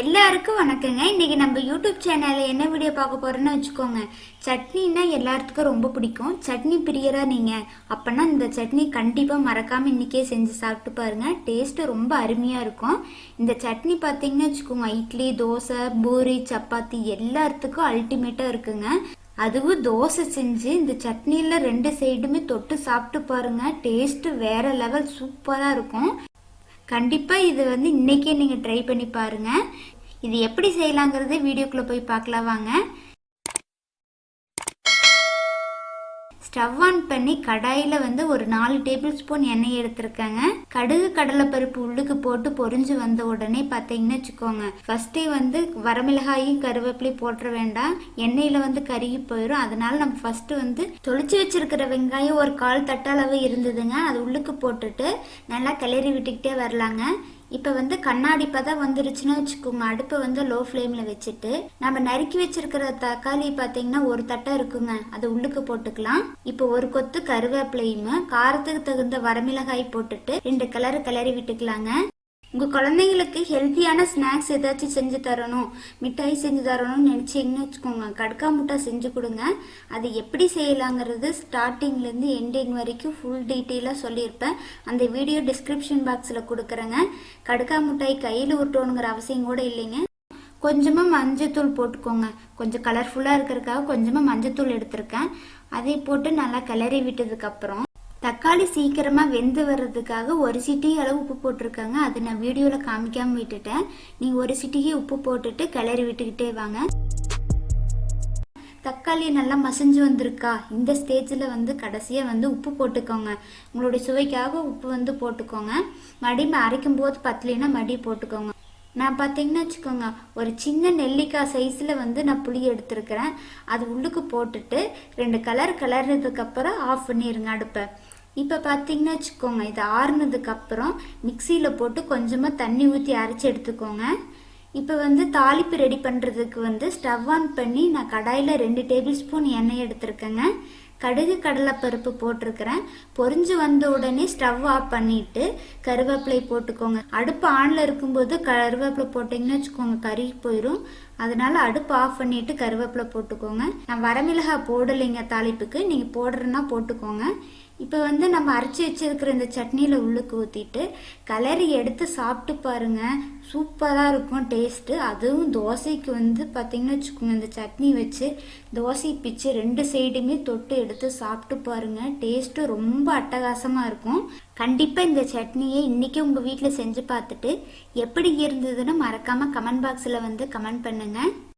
எல்லாருக்கும் வணக்கங்க. இன்னைக்கு நம்ம யூடியூப் சேனலில் என்ன வீடியோ பார்க்க போகிறோன்னு வச்சுக்கோங்க. சட்னின்னா எல்லாத்துக்கும் ரொம்ப பிடிக்கும். சட்னி பிரியரா நீங்க அப்போனா இந்த சட்னி கண்டிப்பாக மறக்காமல் இன்றைக்கே செஞ்சு சாப்பிட்டு பாருங்கள் டேஸ்ட்டு ரொம்ப அருமையாக இருக்கும். இந்த சட்னி பார்த்தீங்கன்னு வச்சுக்கோங்க. இட்லி தோசை பூரி சப்பாத்தி எல்லாத்துக்கும் அல்டிமேட்டாக இருக்குங்க. அதுவும் தோசை செஞ்சு இந்த சட்னியில் ரெண்டு சைடுமே தொட்டு சாப்பிட்டு பாருங்க. டேஸ்ட்டு வேற லெவல் சூப்பராக இருக்கும். கண்டிப்பாக இது வந்து இன்றைக்கே நீங்கள் ட்ரை பண்ணி பாருங்கள் இது எப்படி செய்யலாங்கிறது வீடியோக்குள்ளே போய் பார்க்கலாம் வாங்க. ஸ்டவ் ஆன் பண்ணி கடாயில வந்து ஒரு நாலு டேபிள் ஸ்பூன் எண்ணெய் எடுத்திருக்கேங்க. கடுகு கடலைப்பருப்பு உள்ளுக்கு போட்டு பொரிஞ்சு வந்த உடனே பார்த்தீங்கன்னு வச்சுக்கோங்க. ஃபர்ஸ்டே வந்து வரமிளகாயும் கருவேப்பிலையும் போட்டுற வேண்டாம். எண்ணெயில வந்து கருகி போயிடும் அதனால நம்ம ஃபர்ஸ்ட் வந்து தொளிச்சு வச்சிருக்கிற வெங்காயம் ஒரு கால் தட்டளவு இருந்ததுங்க. அது உள்ளுக்கு போட்டுட்டு நல்லா கிளறி விட்டுக்கிட்டே வரலாங்க. இப்போ வந்து கண்ணாடி பதம் வந்துருச்சுன்னு வச்சுக்கோங்க. அடுப்பை வந்து லோ ஃப்ளேமில் வச்சுட்டு நம்ம நறுக்கி வச்சிருக்கிற தக்காளி பார்த்தீங்கன்னா ஒரு தட்டை இருக்குங்க. அதை உள்ளுக்கு போட்டுக்கலாம். இப்போ ஒரு கொத்து கருவேப்பிலையும் காரத்துக்கு தகுந்த வரமிளகாய் போட்டுட்டு ரெண்டு கலரு கிளறி விட்டுக்கலாங்க. உங்க குழந்தைங்களுக்கு ஹெல்த்தியான ஸ்நாக்ஸ் ஏதாச்சும் செஞ்சு தரணும். மிட்டாய் செஞ்சு தரணும்னு நினைச்சீங்கன்னு வச்சுக்கோங்க. கடுக்கா முட்டாய் செஞ்சு கொடுங்க. அது எப்படி செய்யலாங்கிறது ஸ்டார்டிங்லேருந்து எண்டிங் வரைக்கும் ஃபுல் டீட்டெயிலாக சொல்லியிருப்பேன். அந்த வீடியோ டிஸ்கிரிப்ஷன் பாக்ஸில் கொடுக்குறேங்க. கடுக்கா முட்டாய் கையில் உருட்டணுங்கிற அவசியம் கூட இல்லைங்க. கொஞ்சமாக மஞ்சத்தூள் போட்டுக்கோங்க. கொஞ்சம் கலர்ஃபுல்லாக இருக்கிறதுக்காக கொஞ்சமாக மஞ்சத்தூள் எடுத்திருக்கேன். அதை போட்டு நல்லா கிளறி விட்டதுக்கப்புறம் தக்காளி சீக்கிரமாக வெந்து வர்றதுக்காக ஒரு சிட்டி அளவு உப்பு போட்டிருக்காங்க. அதை நான் வீடியோவில் காமிக்காமல் விட்டுட்டேன். நீங்கள் ஒரு சிட்டிகை உப்பு போட்டுட்டு கிளறி விட்டுக்கிட்டே வாங்க. தக்காளி நல்லா மசிஞ்சு வந்திருக்கா? இந்த ஸ்டேஜில் வந்து கடைசியாக வந்து உப்பு போட்டுக்கோங்க. உங்களுடைய சுவைக்காக உப்பு வந்து போட்டுக்கோங்க. மறுபடியும் அரைக்கும் போது பத்தலைன்னா மறுபடியும் போட்டுக்கோங்க. நான் பார்த்தீங்கன்னா வச்சுக்கோங்க ஒரு சின்ன நெல்லிக்காய் சைஸில் வந்து நான் புளி எடுத்திருக்கிறேன். அது உள்ளுக்கு போட்டுட்டு ரெண்டு கலர் கலர்னதுக்கப்புறம் ஆஃப் பண்ணிடுங்க அடுப்பை. இப்போ பார்த்தீங்கன்னா வச்சுக்கோங்க இது ஆறுனதுக்கப்புறம் மிக்சியில் போட்டு கொஞ்சமாக தண்ணி ஊற்றி அரைச்சி எடுத்துக்கோங்க. இப்போ வந்து தாளிப்பு ரெடி பண்ணுறதுக்கு வந்து ஸ்டவ் ஆன் பண்ணி நான் கடாயில் ரெண்டு டேபிள் ஸ்பூன் எண்ணெய் எடுத்திருக்கேங்க. கடுகு கடலைப்பருப்பு போட்டிருக்கிறேன். பொறிஞ்சு வந்த உடனே ஸ்டவ் ஆஃப் பண்ணிட்டு கருவேப்பிலை போட்டுக்கோங்க. அடுப்பு ஆனில் இருக்கும்போது கருவேப்பிலை போட்டிங்கன்னு வச்சுக்கோங்க கறி போயிடும் அதனால அடுப்பு ஆஃப் பண்ணிட்டு கருவேப்பிலை போட்டுக்கோங்க. நான் வரமிளகாய் போடலைங்க தாளிப்புக்கு. நீங்கள் போடுறேன்னா போட்டுக்கோங்க. இப்போ வந்து நம்ம அரைச்சி வச்சிருக்கிற இந்த சட்னியில் உள்ளுக்கு ஊற்றிட்டு கலரி எடுத்து சாப்பிட்டு பாருங்க. சூப்பராக இருக்கும் டேஸ்ட்டு அதுவும் தோசைக்கு வந்து பார்த்திங்கன்னு வச்சுக்கோங்க இந்த சட்னி வச்சு தோசை பிச்சு ரெண்டு சைடுமே தொட்டு எடுத்து சாப்பிட்டு பாருங்க. டேஸ்ட்டு ரொம்ப அட்டகாசமாக இருக்கும். கண்டிப்பாக இந்த சட்னியை இன்றைக்கி உங்கள் வீட்டில் செஞ்சு பார்த்துட்டு எப்படி இருந்ததுன்னு மறக்காமல் கமெண்ட் பாக்ஸில் வந்து கமெண்ட் பண்ணுங்கள்